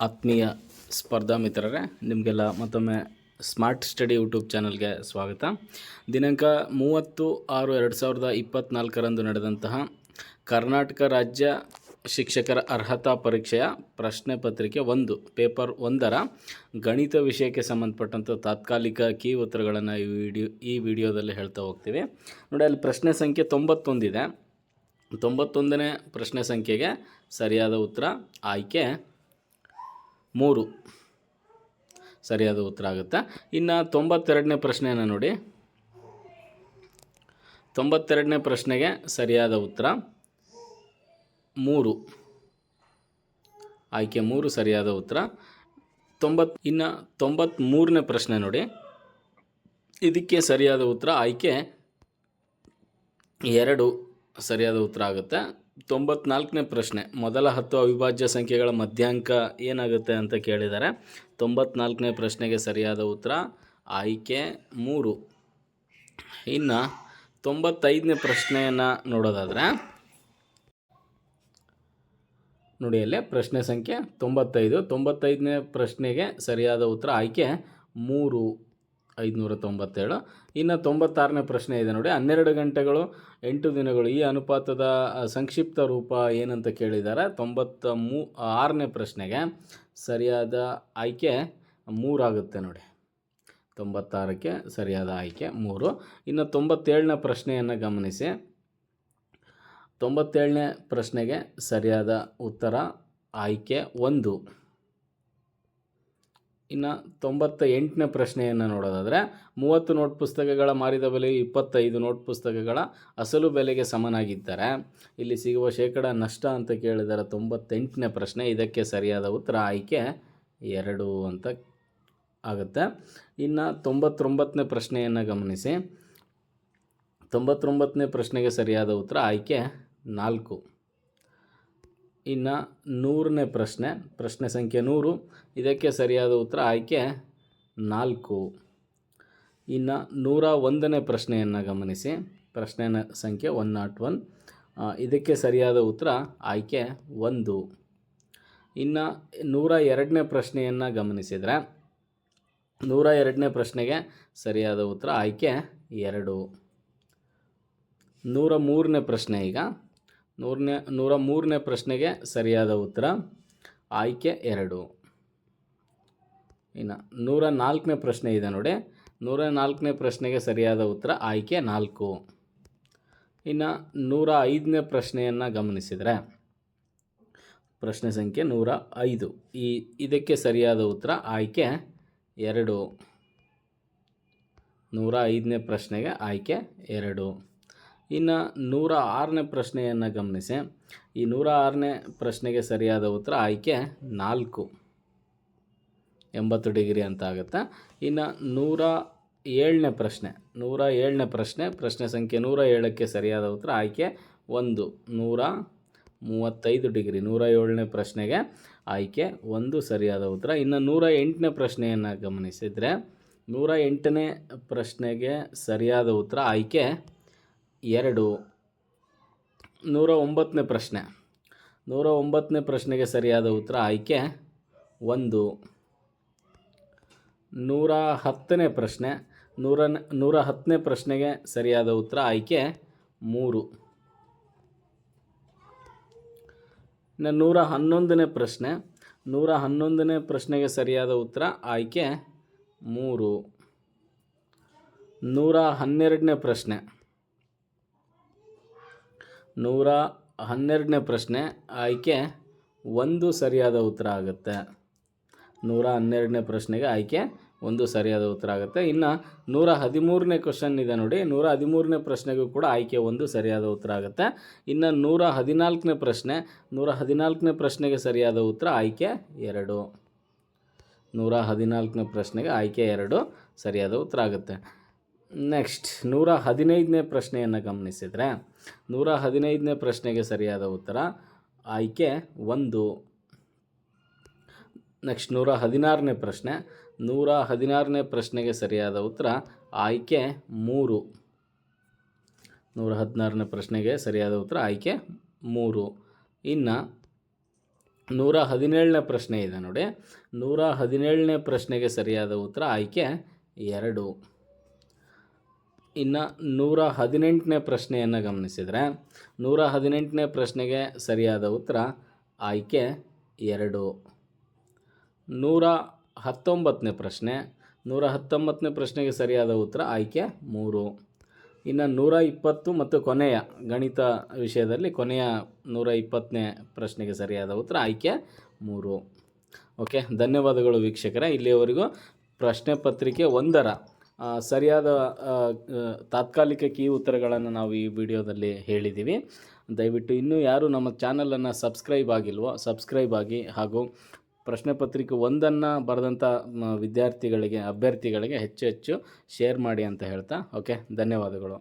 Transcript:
ಆತ್ಮೀಯ ಸ್ಪರ್ಧಾ ಮಿತ್ರರೇ, ನಿಮಗೆಲ್ಲ ಮತ್ತೊಮ್ಮೆ ಸ್ಮಾರ್ಟ್ ಸ್ಟಡಿ ಯೂಟ್ಯೂಬ್ ಚಾನಲ್ಗೆ ಸ್ವಾಗತ. ದಿನಾಂಕ ಮೂವತ್ತು ಆರು ಎರಡು ಸಾವಿರದ ಇಪ್ಪತ್ತ್ನಾಲ್ಕರಂದು ನಡೆದಂತಹ ಕರ್ನಾಟಕ ರಾಜ್ಯ ಶಿಕ್ಷಕರ ಅರ್ಹತಾ ಪರೀಕ್ಷೆಯ ಪ್ರಶ್ನೆ ಪತ್ರಿಕೆ ಒಂದು, ಪೇಪರ್ ಒಂದರ ಗಣಿತ ವಿಷಯಕ್ಕೆ ಸಂಬಂಧಪಟ್ಟಂಥ ತಾತ್ಕಾಲಿಕ ಕೀ ಉತ್ತರಗಳನ್ನು ಈ ವಿಡಿಯೋ, ಈ ವಿಡಿಯೋದಲ್ಲಿ ಹೇಳ್ತಾ ಹೋಗ್ತೀವಿ. ನೋಡಿ, ಅಲ್ಲಿ ಪ್ರಶ್ನೆ ಸಂಖ್ಯೆ ತೊಂಬತ್ತೊಂದಿದೆ. ತೊಂಬತ್ತೊಂದನೇ ಪ್ರಶ್ನೆ ಸಂಖ್ಯೆಗೆ ಸರಿಯಾದ ಉತ್ತರ ಆಯ್ಕೆ ಮೂರು. ಸರಿಯಾದ ಉತ್ತರ ಆಗುತ್ತೆ? ಇನ್ನು ತೊಂಬತ್ತೆರಡನೇ ಪ್ರಶ್ನೆಯನ್ನು ನೋಡಿ. ತೊಂಬತ್ತೆರಡನೇ ಪ್ರಶ್ನೆಗೆ ಸರಿಯಾದ ಉತ್ತರ. ಮೂರು. ಆಯ್ಕೆ ಮೂರು, ಸರಿಯಾದ ಉತ್ತರ. ತೊಂಬತ್ ಇನ್ನು ತೊಂಬತ್ತ್ಮೂರನೇ ಪ್ರಶ್ನೆ ನೋಡಿ. ಇದಕ್ಕೆ ಸರಿಯಾದ ಉತ್ತರ, ಆಯ್ಕೆ ಎರಡು. ಸರಿಯಾದ ಉತ್ತರ ಆಗುತ್ತೆ. ತೊಂಬತ್ನಾಲ್ಕನೇ ಪ್ರಶ್ನೆ, ಮೊದಲ ಹತ್ತು ಅವಿಭಾಜ್ಯ ಸಂಖ್ಯೆಗಳ ಮಧ್ಯಾಂಕ ಏನಾಗುತ್ತೆ ಅಂತ ಕೇಳಿದ್ದಾರೆ. ತೊಂಬತ್ನಾಲ್ಕನೇ ಪ್ರಶ್ನೆಗೆ ಸರಿಯಾದ ಉತ್ತರ, ಆಯ್ಕೆ ಮೂರು. ಇನ್ನು ತೊಂಬತ್ತೈದನೇ ಪ್ರಶ್ನೆಯನ್ನು ನೋಡೋದಾದರೆ, ನೋಡಿ ಪ್ರಶ್ನೆ ಸಂಖ್ಯೆ ತೊಂಬತ್ತೈದು. ತೊಂಬತ್ತೈದನೇ ಪ್ರಶ್ನೆಗೆ ಸರಿಯಾದ ಉತ್ತರ, ಆಯ್ಕೆ ಮೂರು. ಐದುನೂರ ತೊಂಬತ್ತೇಳು ಇನ್ನು ತೊಂಬತ್ತಾರನೇ ಪ್ರಶ್ನೆ ಇದೆ ನೋಡಿ. ಹನ್ನೆರಡು ಗಂಟೆಗಳು, ಎಂಟು ದಿನಗಳು ಈ ಅನುಪಾತದ ಸಂಕ್ಷಿಪ್ತ ರೂಪ ಏನಂತ ಕೇಳಿದ್ದಾರೆ ತೊಂಬತ್ತ ಮೂ ಆರನೇ ಪ್ರಶ್ನೆಗೆ ಸರಿಯಾದ ಆಯ್ಕೆ ಮೂರಾಗುತ್ತೆ ನೋಡಿ. ತೊಂಬತ್ತಾರಕ್ಕೆ ಸರಿಯಾದ ಆಯ್ಕೆ ಮೂರು. ಇನ್ನು ತೊಂಬತ್ತೇಳನೇ ಪ್ರಶ್ನೆಯನ್ನು ಗಮನಿಸಿ. ತೊಂಬತ್ತೇಳನೇ ಪ್ರಶ್ನೆಗೆ ಸರಿಯಾದ ಉತ್ತರ ಆಯ್ಕೆ ಒಂದು. ಇನ್ನು ತೊಂಬತ್ತ ಎಂಟನೇ ಪ್ರಶ್ನೆಯನ್ನು ನೋಡೋದಾದರೆ, ಮೂವತ್ತು ನೋಟ್ ಪುಸ್ತಕಗಳ ಮಾರಿದ ಬೆಲೆ ಇಪ್ಪತ್ತೈದು ನೋಟ್ ಪುಸ್ತಕಗಳ ಅಸಲು ಬೆಲೆಗೆ ಸಮನಾಗಿದ್ದರೆ, ಇಲ್ಲಿ ಸಿಗುವ ಶೇಕಡ ನಷ್ಟ ಅಂತ ಕೇಳಿದರೆ ತೊಂಬತ್ತೆಂಟನೇ ಪ್ರಶ್ನೆ, ಇದಕ್ಕೆ ಸರಿಯಾದ ಉತ್ತರ ಆಯ್ಕೆ ಎರಡು ಅಂತ ಆಗುತ್ತೆ. ಇನ್ನು ತೊಂಬತ್ತೊಂಬತ್ತನೇ ಪ್ರಶ್ನೆಯನ್ನು ಗಮನಿಸಿ. ತೊಂಬತ್ತೊಂಬತ್ತನೇ ಪ್ರಶ್ನೆಗೆ ಸರಿಯಾದ ಉತ್ತರ ಆಯ್ಕೆ ನಾಲ್ಕು. ಇನ್ನು ನೂರನೇ ಪ್ರಶ್ನೆ ಪ್ರಶ್ನೆ ಸಂಖ್ಯೆ ನೂರು. ಇದಕ್ಕೆ ಸರಿಯಾದ ಉತ್ತರ ಆಯ್ಕೆ ನಾಲ್ಕು. ಇನ್ನು ನೂರ ಒಂದನೇ ಪ್ರಶ್ನೆಯನ್ನು ಗಮನಿಸಿ. ಪ್ರಶ್ನೆ ಸಂಖ್ಯೆ ಒನ್ ನಾಟ್ ಒನ್. ಇದಕ್ಕೆ ಸರಿಯಾದ ಉತ್ತರ ಆಯ್ಕೆ ಒಂದು. ಇನ್ನು ನೂರ ಎರಡನೇ ಪ್ರಶ್ನೆಯನ್ನು ಗಮನಿಸಿದರೆ, ನೂರ ಎರಡನೇ ಪ್ರಶ್ನೆಗೆ ಸರಿಯಾದ ಉತ್ತರ ಆಯ್ಕೆ ಎರಡು. ನೂರ ಮೂರನೇ ಪ್ರಶ್ನೆ ಈಗ. ನೂರನೇ, ನೂರ ಮೂರನೇ ಪ್ರಶ್ನೆಗೆ ಸರಿಯಾದ ಉತ್ತರ. ಆಯ್ಕೆ ಎರಡು. ಇನ್ನು ನೂರ ನಾಲ್ಕನೇ ಪ್ರಶ್ನೆ ಇದೆ ನೋಡಿ. ನೂರ ನಾಲ್ಕನೇ ಪ್ರಶ್ನೆಗೆ ಸರಿಯಾದ ಉತ್ತರ ಆಯ್ಕೆ ನಾಲ್ಕು. ಇನ್ನು ನೂರ ಐದನೇ ಪ್ರಶ್ನೆಯನ್ನು ಗಮನಿಸಿದರೆ, ಪ್ರಶ್ನೆ ಸಂಖ್ಯೆ ನೂರ ಐದು. ಈ ಇದಕ್ಕೆ ಸರಿಯಾದ ಉತ್ತರ ಆಯ್ಕೆ ಎರಡು. ನೂರ ಐದನೇ ಪ್ರಶ್ನೆಗೆ ಆಯ್ಕೆ ಎರಡು. ಇನ್ನು ನೂರ ಆರನೇ ಪ್ರಶ್ನೆಯನ್ನು ಗಮನಿಸಿ. ಈ ನೂರ ಆರನೇ ಪ್ರಶ್ನೆಗೆ ಸರಿಯಾದ ಉತ್ತರ ಆಯ್ಕೆ ನಾಲ್ಕು. ಎಂಬತ್ತು ಡಿಗ್ರಿ ಅಂತ ಆಗುತ್ತೆ. ಇನ್ನು ನೂರ ಏಳನೇ ಪ್ರಶ್ನೆ, ನೂರ ಏಳನೇ ಪ್ರಶ್ನೆ ಪ್ರಶ್ನೆ ಸಂಖ್ಯೆ ನೂರ ಏಳಕ್ಕೆ ಸರಿಯಾದ ಉತ್ತರ ಆಯ್ಕೆ ಒಂದು. ನೂರ ಮೂವತ್ತೈದು ಡಿಗ್ರಿ, ನೂರ ಏಳನೇ ಪ್ರಶ್ನೆಗೆ ಆಯ್ಕೆ ಒಂದು ಸರಿಯಾದ ಉತ್ತರ. ಇನ್ನು ನೂರ ಎಂಟನೇ ಪ್ರಶ್ನೆಯನ್ನು ಗಮನಿಸಿದರೆ ನೂರ ಎಂಟನೇ ಪ್ರಶ್ನೆಗೆ ಸರಿಯಾದ ಉತ್ತರ ಆಯ್ಕೆ ಎರಡು. ನೂರ ಒಂಬತ್ತನೇ ಪ್ರಶ್ನೆ. ನೂರ ಒಂಬತ್ತನೇ ಪ್ರಶ್ನೆಗೆ ಸರಿಯಾದ ಉತ್ತರ ಆಯ್ಕೆ ಒಂದು. ನೂರ ಹತ್ತನೇ ಪ್ರಶ್ನೆ. ನೂರ ನೂರ ಹತ್ತನೇ ಪ್ರಶ್ನೆಗೆ ಸರಿಯಾದ ಉತ್ತರ ಆಯ್ಕೆ ಮೂರು. ಇನ್ನು ನೂರ ಹನ್ನೊಂದನೇ ಪ್ರಶ್ನೆ. ನೂರ ಹನ್ನೊಂದನೇ ಪ್ರಶ್ನೆಗೆ ಸರಿಯಾದ ಉತ್ತರ ಆಯ್ಕೆ ಮೂರು. ನೂರ ಹನ್ನೆರಡನೇ ಪ್ರಶ್ನೆ. ನೂರ ಹನ್ನೆರಡನೇ ಪ್ರಶ್ನೆ. ಆಯ್ಕೆ ಒಂದು ಸರಿಯಾದ ಉತ್ತರ ಆಗುತ್ತೆ. ನೂರ ಹನ್ನೆರಡನೇ ಪ್ರಶ್ನೆಗೆ ಆಯ್ಕೆ ಒಂದು ಸರಿಯಾದ ಉತ್ತರ ಆಗುತ್ತೆ. ಇನ್ನು ನೂರ ಹದಿಮೂರನೇ ಕ್ವಶನ್ ಇದೆ ನೋಡಿ. ನೂರ ಹದಿಮೂರನೇ ಪ್ರಶ್ನೆಗೂ ಕೂಡ ಆಯ್ಕೆ ಒಂದು ಸರಿಯಾದ ಉತ್ತರ ಆಗುತ್ತೆ. ಇನ್ನು ನೂರ ಹದಿನಾಲ್ಕನೇ ಪ್ರಶ್ನೆ. ನೂರ ಹದಿನಾಲ್ಕನೇ ಪ್ರಶ್ನೆಗೆ ಸರಿಯಾದ ಉತ್ತರ ಆಯ್ಕೆ ಎರಡು. ನೂರ ಹದಿನಾಲ್ಕನೇ ಪ್ರಶ್ನೆಗೆ ಆಯ್ಕೆ ಎರಡು ಸರಿಯಾದ ಉತ್ತರ ಆಗುತ್ತೆ. ನೆಕ್ಸ್ಟ್ ನೂರ ಹದಿನೈದನೇ ಪ್ರಶ್ನೆಯನ್ನು ಗಮನಿಸಿದರೆ ನೂರ ಹದಿನೈದನೇ ಪ್ರಶ್ನೆಗೆ ಸರಿಯಾದ ಉತ್ತರ. ಆಯ್ಕೆ ಒಂದು. ನೆಕ್ಸ್ಟ್ ನೂರ ಹದಿನಾರನೇ ಪ್ರಶ್ನೆ. ನೂರ ಹದಿನಾರನೇ ಪ್ರಶ್ನೆಗೆ ಸರಿಯಾದ ಉತ್ತರ. ಆಯ್ಕೆ ಮೂರು. ನೂರ ಹದಿನಾರನೇ ಪ್ರಶ್ನೆಗೆ ಸರಿಯಾದ ಉತ್ತರ. ಆಯ್ಕೆ ಮೂರು. ಇನ್ನು ನೂರ ಹದಿನೇಳನೇ ಪ್ರಶ್ನೆ ಇದೆ ನೋಡಿ. ನೂರ ಹದಿನೇಳನೇ ಪ್ರಶ್ನೆಗೆ ಸರಿಯಾದ ಉತ್ತರ. ಆಯ್ಕೆ ಎರಡು. ಇನ್ನು ನೂರ ಹದಿನೆಂಟನೇ ಪ್ರಶ್ನೆಯನ್ನು ಗಮನಿಸಿದರೆ, ನೂರ ಹದಿನೆಂಟನೇ ಪ್ರಶ್ನೆಗೆ ಸರಿಯಾದ ಉತ್ತರ ಆಯ್ಕೆ ಎರಡು. ನೂರ ಹತ್ತೊಂಬತ್ತನೇ ಪ್ರಶ್ನೆ, ನೂರ ಹತ್ತೊಂಬತ್ತನೇ ಪ್ರಶ್ನೆಗೆ ಸರಿಯಾದ ಉತ್ತರ ಆಯ್ಕೆ ಮೂರು. ಇನ್ನು ನೂರ ಇಪ್ಪತ್ತು ಮತ್ತು ಕೊನೆಯ ಗಣಿತ ವಿಷಯದಲ್ಲಿ ಕೊನೆಯ ನೂರ ಇಪ್ಪತ್ತನೇ ಪ್ರಶ್ನೆಗೆ ಸರಿಯಾದ ಉತ್ತರ ಆಯ್ಕೆ ಮೂರು. ಓಕೆ, ಧನ್ಯವಾದಗಳು ವೀಕ್ಷಕರೇ. ಇಲ್ಲಿಯವರೆಗೂ ಪ್ರಶ್ನೆ ಪತ್ರಿಕೆ ಒಂದರ ಸರಿಯಾದ ತಾತ್ಕಾಲಿಕ ಕೀ ಉತ್ತರಗಳನ್ನು ನಾವು ಈ ವಿಡಿಯೋದಲ್ಲಿ ಹೇಳಿದ್ದೀವಿ. ದಯವಿಟ್ಟು ಇನ್ನೂ ಯಾರು ನಮ್ಮ ಚಾನಲನ್ನು ಸಬ್ಸ್ಕ್ರೈಬ್ ಆಗಿಲ್ವೋ, ಸಬ್ಸ್ಕ್ರೈಬ್ ಆಗಿ ಹಾಗೂ ಪ್ರಶ್ನೆ ಪತ್ರಿಕೆ ಒಂದನ್ನು ಬರೆದಂಥ ವಿದ್ಯಾರ್ಥಿಗಳಿಗೆ, ಅಭ್ಯರ್ಥಿಗಳಿಗೆ ಹೆಚ್ಚು ಹೆಚ್ಚು ಶೇರ್ ಮಾಡಿ ಅಂತ ಹೇಳ್ತಾ, ಓಕೆ, ಧನ್ಯವಾದಗಳು.